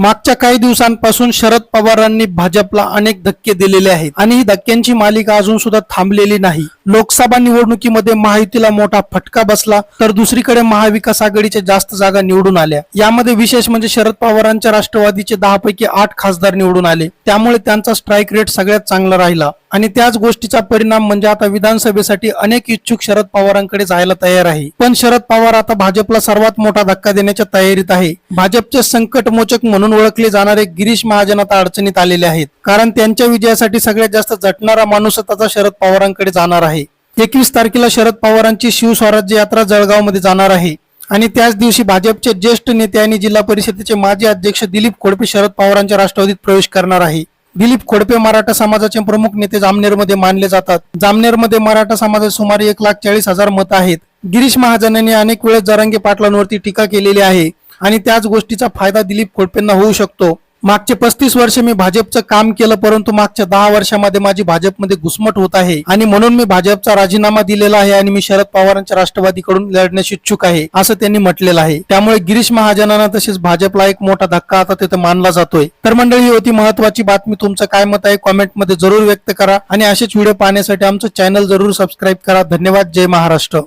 मागच्या काही दिवसांपासून शरद पवारांनी भाजपला अनेक धक्के दिलेले आहेत. आणि ही धक्क्यांची मालिका अजून सुद्धा थांबलेली नाही. लोकसभा निवडणुकीमध्ये महायुतीला मोठा फटका बसला तर दुसरीकडे महाविकास आघाडीच्या जास्त जागा निवडून आल्या. यामध्ये विशेष म्हणजे शरद पवारांच्या राष्ट्रवादीचे दहा पैकी आठ खासदार निवडून आले. त्यामुळे त्यांचा स्ट्राईक रेट सगळ्यात चांगला राहिला. आणि त्याच गोष्टीचा परिणाम म्हणजे आता विधानसभेसाठी अनेक इच्छुक शरद पवारांकडे जायला तयार आहे. पण शरद पवार आता भाजपला सर्वात मोठा धक्का देण्याच्या तयारीत आहे. भाजपचे संकटमोचक म्हणून ओळखले जाणारे गिरीश महाजन आता अडचणीत आलेले आहेत. कारण त्यांच्या विजयासाठी सगळ्यात जास्त झटणारा माणूस आता शरद पवारांकडे जाणार आहे. एकवीस तारखेला शरद पवारांची शिवस्वराज्य यात्रा जळगावमध्ये जाणार आहे. आणि त्याच दिवशी भाजपचे ज्येष्ठ नेते आणि जिल्हा परिषदेचे माजी अध्यक्ष दिलीप खोडपे शरद पवारांच्या राष्ट्रवादीत प्रवेश करणार आहे. दिलीप खोडपे मराठा समाजाचे प्रमुख नेते जामनेरमध्ये मानले जातात. जामनेरमध्ये मराठा समाजाचे सुमारे एक लाख चाळीस हजार मत आहेत. गिरीश महाजनांनी अनेक वेळेस जरांगे पाटलांवरती टीका केलेली आहे. आणि त्याच गोष्टीचा फायदा दिलीप खोडपेंना होऊ शकतो. मागचे पस्तीस वर्ष मी भाजपचं काम केलं परंतु मागच्या दहा वर्षामध्ये माझी भाजपमध्ये घुसमट होत आहे आणि म्हणून मी भाजपचा राजीनामा दिलेला आहे आणि मी शरद पवारांच्या राष्ट्रवादीकडून लढण्यास इच्छुक आहे असं त्यांनी म्हटलेलं आहे. त्यामुळे गिरीश महाजनांना तसेच भाजपला एक मोठा धक्का आता तिथे मानला जातोय. तर मंडळी ही होती महत्वाची बातमी. तुमचं काय मत आहे कॉमेंटमध्ये जरूर व्यक्त करा आणि असेच व्हिडिओ पाहण्यासाठी आमचं चॅनल जरूर सबस्क्राईब करा. धन्यवाद. जय महाराष्ट्र.